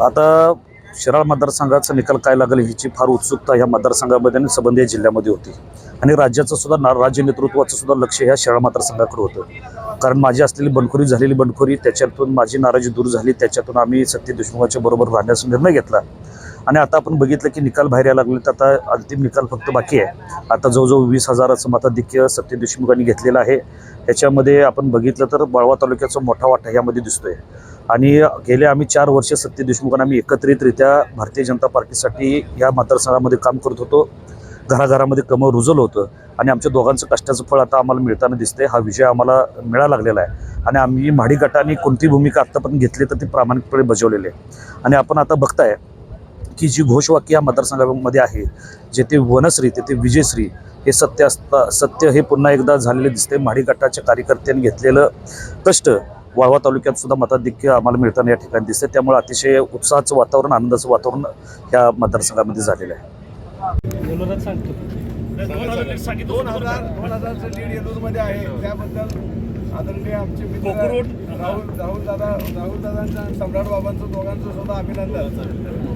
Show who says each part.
Speaker 1: आता शिराळ मतदारसंघाचा निकाल काय लागेल ह्याची फार उत्सुकता ह्या मतदारसंघामध्ये आणि संबंधित जिल्ह्यामध्ये होती. आणि राज्याचं सुद्धा ना राज्य नेतृत्वाचं सुद्धा लक्ष ह्या शिराळ मतदारसंघाकडे होतं. कारण माझी असलेली बंडखोरी झालेली बंडखोरी त्याच्यातून माझी नाराजी दूर झाली त्याच्यातून आम्ही सत्य देशमुखाच्या बरोबर राहण्याचा निर्णय घेतला. आणि आता आपण बघितलं की निकाल बाहेर यायला लागले तर आता अंतिम निकाल फक्त बाकी आहे. आता जवळजवळ वीस हजाराचं मताधिक्य सत्य देशमुखांनी घेतलेलं आहे. याच्यामध्ये आपण बघितलं तर बाळवा तालुक्याचा मोठा वाटा यामध्ये दिसतोय. आणि गेले आम्ही चार वर्ष सत्य देशमुखांना आम्ही एकत्रितरित्या भारतीय जनता पार्टीसाठी या मतदारसंघामध्ये काम करत होतो. घराघरामध्ये कमळ रुजलं होतं आणि आमच्या दोघांचं कष्टाचं फळ आता आम्हाला मिळताना दिसतंय. हा विजय आम्हाला मिळा लागलेला आहे. आणि आम्ही म्हाडी गटाने कोणती भूमिका आत्तापर्यंत घेतली तर ती प्रामाणिकपणे बजावलेली आहे. आणि आपण आता बघताय की जी घोषवाक्य या मतदारसंघामध्ये आहे जेथे वनश्री तेथे विजयश्री हे सत्य असता सत्य हे पुन्हा एकदा झालेले दिसते म्हाडी गटाच्या कार्यकर्त्यांनी घेतलेलं कष्ट वाळवा तालुक्यात सुद्धा मताधिक्य आम्हाला मिळताना या ठिकाणी दिसते त्यामुळे अतिशय उत्साहाचं वातावरण आनंदाचं वातावरण या मतदारसंघामध्ये झालेलं आहे.
Speaker 2: दोन हजार दोन हजारचं लीड येलूरमध्ये आहे त्याबद्दल आदरणीय आमचे मित्र राहुल राहुल दादा राहुल दादांचं आणि सम्राट बाबांचं दोघांचं सुद्धा अभिनंदन.